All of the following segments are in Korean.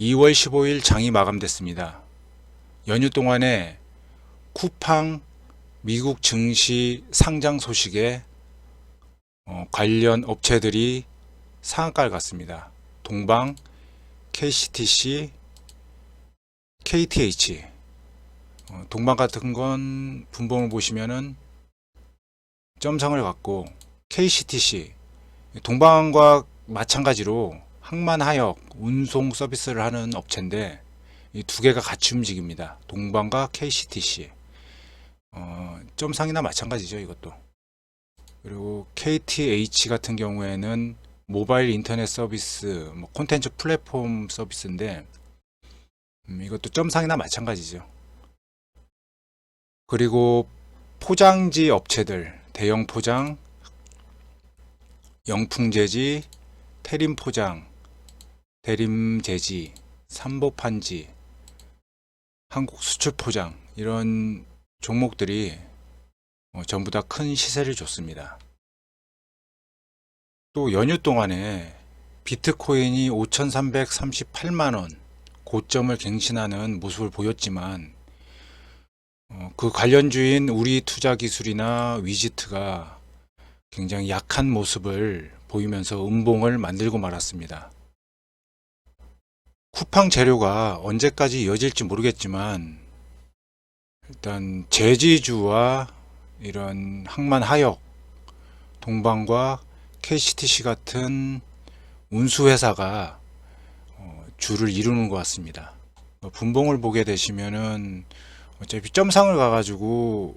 2월 15일 장이 마감됐습니다. 연휴 동안에 쿠팡 미국 증시 상장 소식에 어, 관련 업체들이 상한가를 갔습니다. 동방, KCTC, KTH. 어, 동방 같은 건 분봉을 보시면은 점상을 갖고 KCTC, 동방과 마찬가지로 항만하역 운송 서비스를 하는 업체인데 이 두 개가 같이 움직입니다. 동방과 KCTC. 어, 점상이나 마찬가지죠, 이것도. 그리고 KTH 같은 경우에는 모바일 인터넷 서비스, 뭐 콘텐츠 플랫폼 서비스인데 음, 이것도 점상이나 마찬가지죠. 그리고 포장지 업체들, 대형 포장, 영풍제지, 태림 포장, 대림 제지, 삼보판지, 한국 수출 포장 이런 종목들이 어, 전부 다 큰 시세를 줬습니다. 또 연휴 동안에 비트코인이 5,338만 원 고점을 갱신하는 모습을 보였지만 어, 그 관련주인 우리 투자 기술이나 위지트가 굉장히 약한 모습을 보이면서 음봉을 만들고 말았습니다. 쿠팡 재료가 언제까지 이어질지 모르겠지만 일단 제지주와 이런 항만 하역, 동방과 KCTC 같은 운수 회사가 어, 주를 이루는 것 같습니다. 어, 분봉을 보게 되시면은 어차피 점상을 가가지고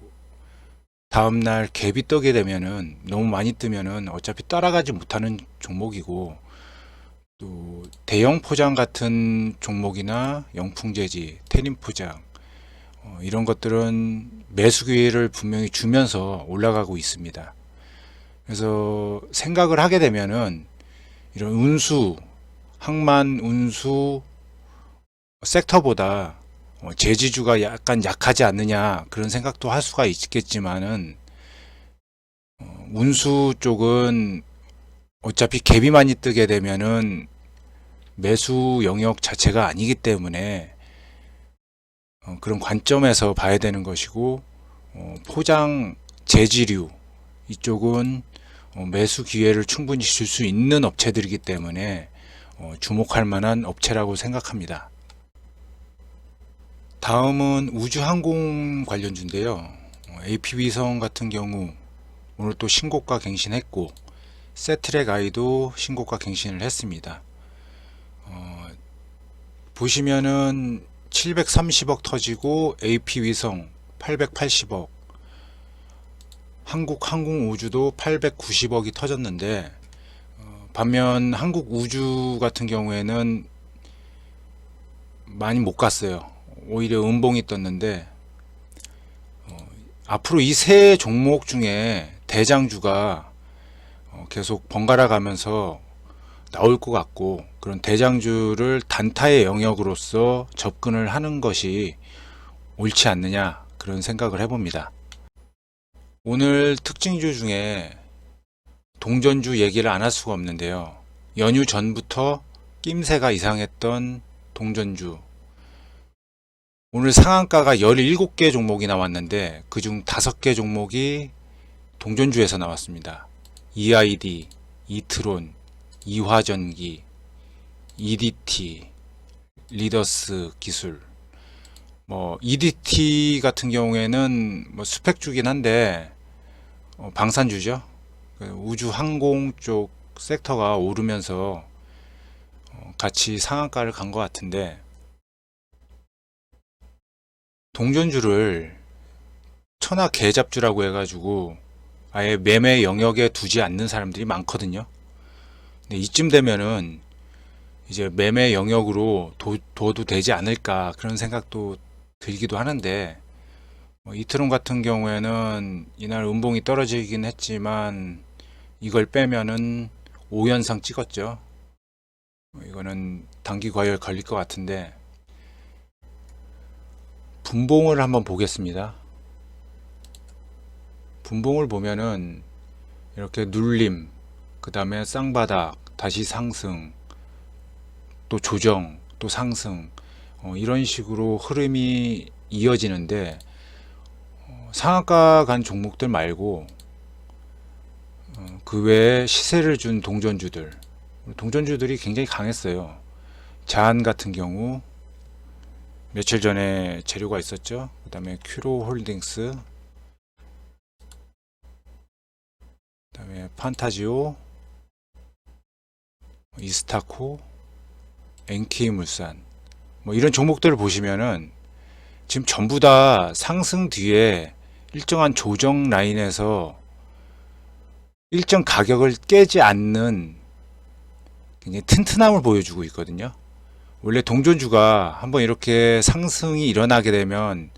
다음날 갭이 뜨게 되면은 너무 많이 뜨면은 어차피 따라가지 못하는 종목이고 또 대형 포장 같은 종목이나 영풍제지, 태림 포장 어, 이런 것들은 매수 기회를 분명히 주면서 올라가고 있습니다. 그래서 생각을 하게 되면은 이런 운수, 항만 운수 섹터보다 어, 제지주가 약간 약하지 않느냐 그런 생각도 할 수가 있겠지만은 어, 운수 쪽은 어차피 갭이 많이 뜨게 되면은 매수 영역 자체가 아니기 때문에 어, 그런 관점에서 봐야 되는 것이고 어, 포장 재지류 이쪽은 어, 매수 기회를 충분히 줄 수 있는 업체들이기 때문에 어, 주목할 만한 업체라고 생각합니다. 다음은 우주항공 관련주인데요. 어, AP위성 같은 경우 오늘 또 신고가 갱신했고 세트랙 아이도 신고가 갱신을 했습니다. 어, 보시면은 730억 터지고 AP위성 880억 한국 항공 우주도 890억이 터졌는데 어, 반면 한국 우주 같은 경우에는 많이 못 갔어요. 오히려 음봉이 떴는데 어, 앞으로 이 세 종목 중에 대장주가 어, 계속 번갈아 가면서 나올 것 같고 그런 대장주를 단타의 영역으로서 접근을 하는 것이 옳지 않느냐 그런 생각을 해봅니다. 오늘 특징주 중에 동전주 얘기를 안 할 수가 없는데요. 연휴 전부터 낌새가 이상했던 동전주 오늘 상한가가 17개 종목이 나왔는데 그중 5개 종목이 동전주에서 나왔습니다. EID, 이트론, 이화전기, EDT, 리더스 기술. 뭐 EDT 같은 경우에는 뭐 스펙주긴 한데 어, 방산주죠. 그 우주 항공 쪽 섹터가 오르면서 어, 같이 상한가를 간 것 같은데 동전주를 천하 개잡주라고 해가지고 아예 매매 영역에 두지 않는 사람들이 많거든요. 근데 이쯤 되면은 이제 매매 영역으로 도, 둬도 되지 않을까 그런 생각도 들기도 하는데 뭐 이트론 같은 경우에는 이날 음봉이 떨어지긴 했지만 이걸 빼면은 5연상 찍었죠. 뭐 이거는 단기 과열 걸릴 것 같은데 분봉을 한번 보겠습니다. 분봉을 보면은 이렇게 눌림, 그 다음에 쌍바닥, 다시 상승, 또 조정, 또 상승 어, 이런 식으로 흐름이 이어지는데 어, 상한가 간 종목들 말고 어, 그 외에 시세를 준 동전주들 동전주들이 굉장히 강했어요. 자한 같은 경우 며칠 전에 재료가 있었죠. 그 다음에 큐로 홀딩스 그 다음에 판타지오 이스타코 NK 물산 뭐 이런 종목들을 보시면은 지금 전부 다 상승 뒤에 일정한 조정 라인에서 일정 가격을 깨지 않는 굉장히 튼튼함을 보여주고 있거든요. 원래 동전주가 한번 이렇게 상승이 일어나게 되면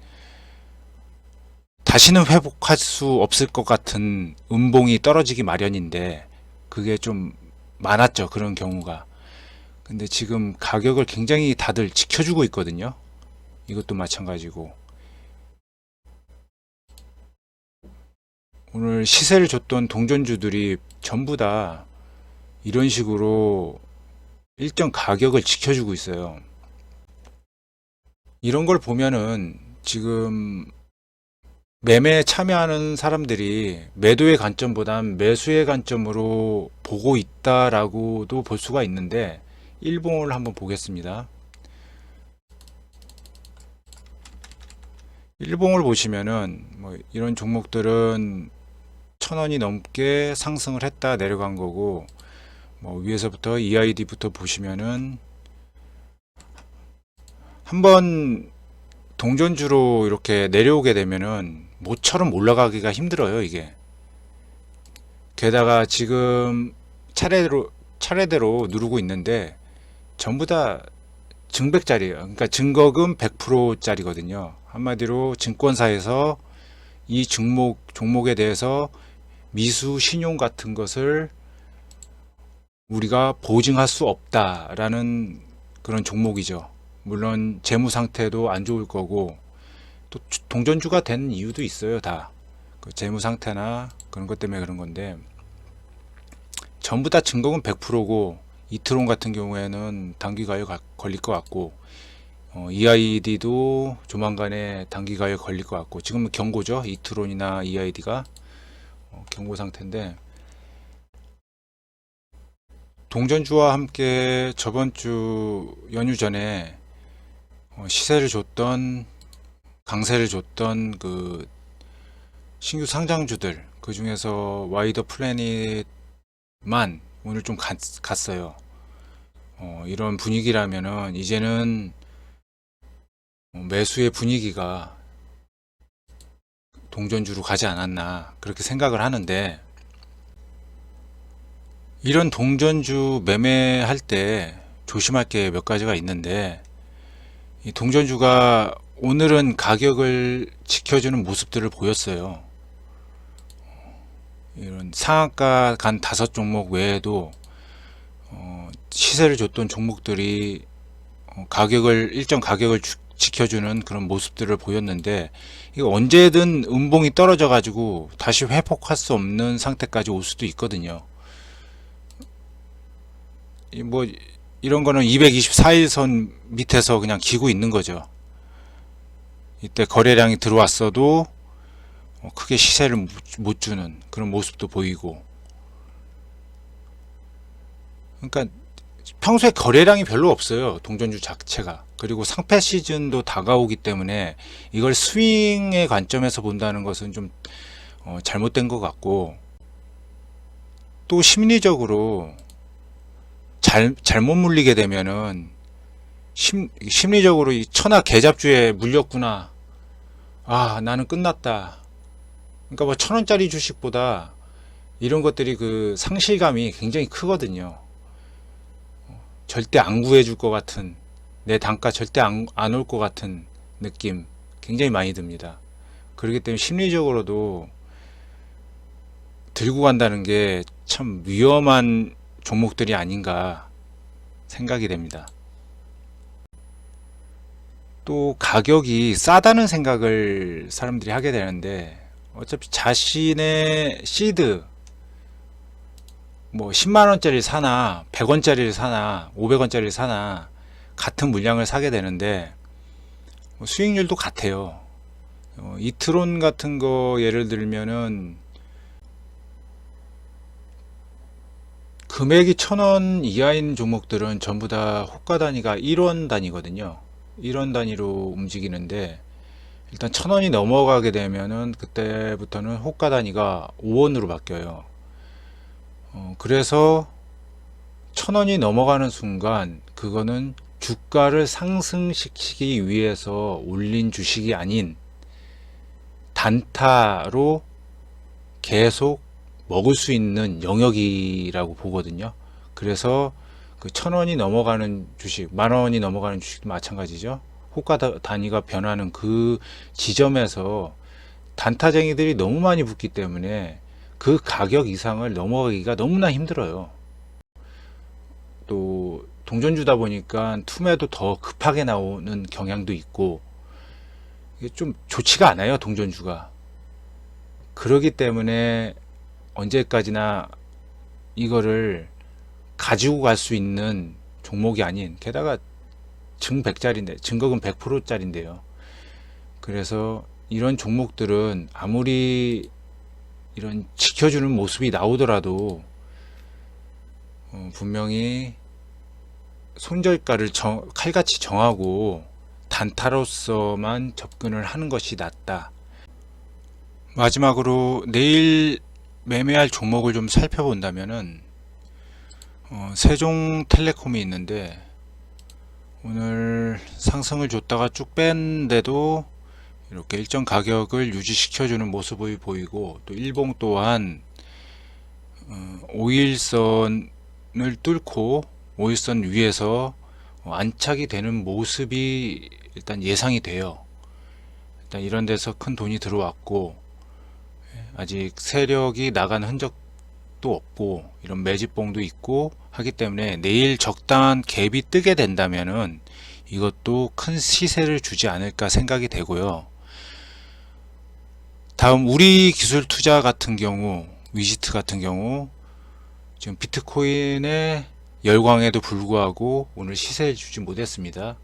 다시는 회복할 수 없을 것 같은 음봉이 떨어지기 마련인데 그게 좀 많았죠. 그런 경우가. 근데 지금 가격을 굉장히 다들 지켜주고 있거든요. 이것도 마찬가지고. 오늘 시세를 줬던 동전주들이 전부 다 이런 식으로 일정 가격을 지켜주고 있어요. 이런 걸 보면은 지금 매매에 참여하는 사람들이 매도의 관점보단 매수의 관점으로 보고 있다라고도 볼 수가 있는데 일봉을 한번 보겠습니다. 일봉을 보시면은 뭐 이런 종목들은 천 원이 넘게 상승을 했다 내려간 거고 뭐 위에서부터 EID부터 보시면은 한번 동전주로 이렇게 내려오게 되면은 모처럼 올라가기가 힘들어요 이게. 게다가 지금 차례대로 차례대로 누르고 있는데 전부 다 증백짜리예요. 그러니까 증거금 100%짜리거든요. 한마디로 증권사에서 이 종목 종목에 대해서 미수 신용 같은 것을 우리가 보증할 수 없다라는 그런 종목이죠. 물론 재무 상태도 안 좋을 거고 또 주- 동전주가 된 이유도 있어요. 다. 그 재무 상태나 그런 것 때문에 그런 건데 전부 다 증거금 100%고 이트론 같은 경우에는 단기 가격 가- 걸릴 것 같고 어, EID도 조만간에 단기 가격 걸릴 것 같고 지금 경고죠. 이트론이나 EID가 어, 경고 상태인데 동전주와 함께 저번 주 연휴 전에 어, 시세를 줬던 강세를 줬던 그 신규 상장주들 그 중에서 와이더 플래닛만 오늘 좀 갔, 갔어요. 어, 이런 분위기라면은 이제는 어, 매수의 분위기가 동전주로 가지 않았나 그렇게 생각을 하는데 이런 동전주 매매할 때 조심할 게 몇 가지가 있는데 이 동전주가 오늘은 가격을 지켜주는 모습들을 보였어요. 이런 상한가 간 다섯 종목 외에도 어, 시세를 줬던 종목들이 어, 가격을 일정 가격을 주- 지켜주는 그런 모습들을 보였는데 이거 언제든 음봉이 떨어져 가지고 다시 회복할 수 없는 상태까지 올 수도 있거든요. 이뭐 이런 거는 224일선 밑에서 그냥 기고 있는 거죠. 이때 거래량이 들어왔어도 어, 크게 시세를 못- 못 주는 그런 모습도 보이고. 그러니까 평소에 거래량이 별로 없어요. 동전주 자체가. 그리고 상패 시즌도 다가오기 때문에 이걸 스윙의 관점에서 본다는 것은 좀 어, 잘못된 것 같고 또 심리적으로 잘, 잘못 물리게 되면은 심, 심리적으로 이 천하 개잡주에 물렸구나. 아, 나는 끝났다. 그러니까 뭐 천 원짜리 주식보다 이런 것들이 그 상실감이 굉장히 크거든요. 절대 안 구해줄 것 같은 내 단가 절대 안 올 것 같은 느낌 굉장히 많이 듭니다. 그렇기 때문에 심리적으로도 들고 간다는 게 참 위험한 종목들이 아닌가 생각이 됩니다. 또 가격이 싸다는 생각을 사람들이 하게 되는데 어차피 자신의 시드 뭐 10만 원짜리 사나 100원짜리를 사나 500원짜리를 사나 같은 물량을 사게 되는데 뭐 수익률도 같아요. 어, 이트론 같은 거 예를 들면은 금액이 천 원 이하인 종목들은 전부 다 호가 단위가 1원 단위거든요. 1원 단위로 움직이는데 일단 천 원이 넘어가게 되면은 그때부터는 호가 단위가 5원으로 바뀌어요. 어, 그래서 천 원이 넘어가는 순간 그거는 주가를 상승시키기 위해서 올린 주식이 아닌 단타로 계속 먹을 수 있는 영역이라고 보거든요. 그래서 그 천 원이 넘어가는 주식, 만 원이 넘어가는 주식도 마찬가지죠. 호가 다- 단위가 변하는 그 지점에서 단타쟁이들이 너무 많이 붙기 때문에 그 가격 이상을 넘어가기가 너무나 힘들어요. 또 동전주다 보니까 투매도 더 급하게 나오는 경향도 있고 이게 좀 좋지가 않아요 동전주가 그러기 때문에 언제까지나 이거를 가지고 갈 수 있는 종목이 아닌 게다가 증 100짜리인데 증거금 100%짜리인데요 그래서 이런 종목들은 아무리 이런 지켜주는 모습이 나오더라도 어, 분명히 손절가를 정- 칼같이 정하고 단타로서만 접근을 하는 것이 낫다. 마지막으로 내일 매매할 종목을 좀 살펴본다면은 어, 세종텔레콤이 있는데 오늘 상승을 줬다가 쭉 뺀데도 이렇게 일정 가격을 유지시켜주는 모습이 보이고 또 일봉 또한 어, 5일선을 뚫고 5일선 위에서 어, 안착이 되는 모습이 일단 예상이 돼요. 일단 이런 데서 큰 돈이 들어왔고 예, 아직 세력이 나간 흔적 도 없고 이런 매집봉도 있고 하기 때문에 내일 적당한 갭이 뜨게 된다면은 이것도 큰 시세를 주지 않을까 생각이 되고요. 다음 우리 기술 투자 같은 경우 위지트 같은 경우 지금 비트코인의 열광에도 불구하고 오늘 시세를 주지 못했습니다.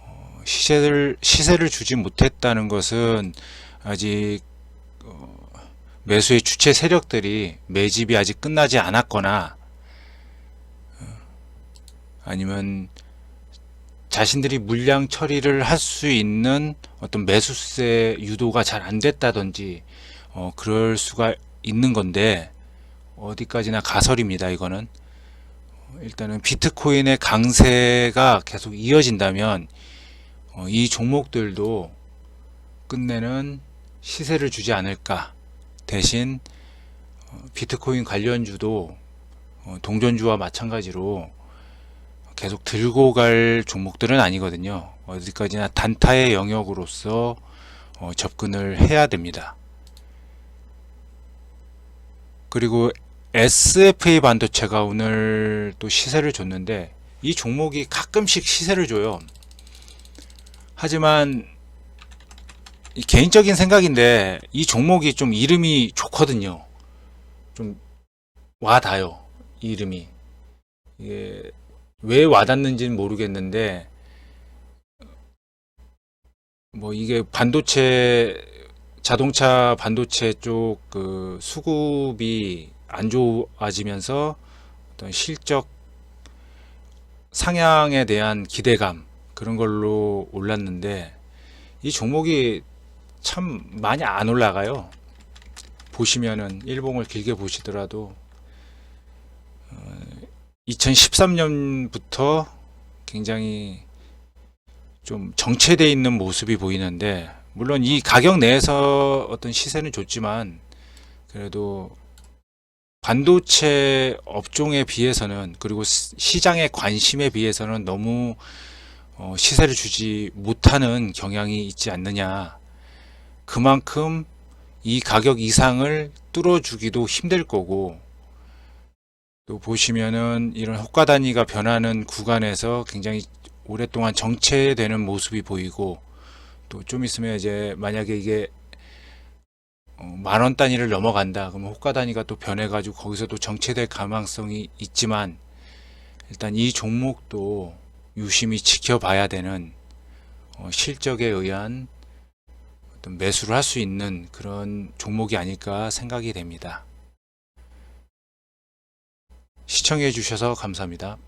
어, 시세를 시세를 주지 못했다는 것은 아직 어, 매수의 주체 세력들이 매집이 아직 끝나지 않았거나 어, 아니면 자신들이 물량 처리를 할 수 있는 어떤 매수세 유도가 잘 안 됐다든지 어, 그럴 수가 있는 건데 어디까지나 가설입니다. 이거는 어, 일단은 비트코인의 강세가 계속 이어진다면 어, 이 종목들도 끝내는 시세를 주지 않을까. 대신 어, 비트코인 관련주도 어, 동전주와 마찬가지로 계속 들고 갈 종목들은 아니거든요. 어디까지나 단타의 영역으로서 어, 접근을 해야 됩니다. 그리고 SFA 반도체가 오늘 또 시세를 줬는데 이 종목이 가끔씩 시세를 줘요. 하지만 이 개인적인 생각인데 이 종목이 좀 이름이 좋거든요. 좀 와닿아요. 이 이름이. 이게 왜 와닿는지는 모르겠는데 뭐 이게 반도체 자동차 반도체 쪽 그 수급이 안 좋아지면서 어떤 실적 상향에 대한 기대감 그런 걸로 올랐는데 이 종목이 참 많이 안 올라가요. 보시면은 일봉을 길게 보시더라도 2013년부터 굉장히 좀 정체되어 있는 모습이 보이는데 물론 이 가격 내에서 어떤 시세는 좋지만 그래도 반도체 업종에 비해서는 그리고 시- 시장의 관심에 비해서는 너무 어, 시세를 주지 못하는 경향이 있지 않느냐. 그만큼 이 가격 이상을 뚫어주기도 힘들 거고 또 보시면은 이런 호가 단위가 변하는 구간에서 굉장히 오랫동안 정체되는 모습이 보이고 또 좀 있으면 이제 만약에 이게 어, 만원 단위를 넘어간다. 그러면 호가 단위가 또 변해 가지고 거기서 또 정체될 가능성이 있지만 일단 이 종목도 유심히 지켜봐야 되는 어, 실적에 의한 매수를 할 수 있는 그런 종목이 아닐까 생각이 됩니다. 시청해 주셔서 감사합니다.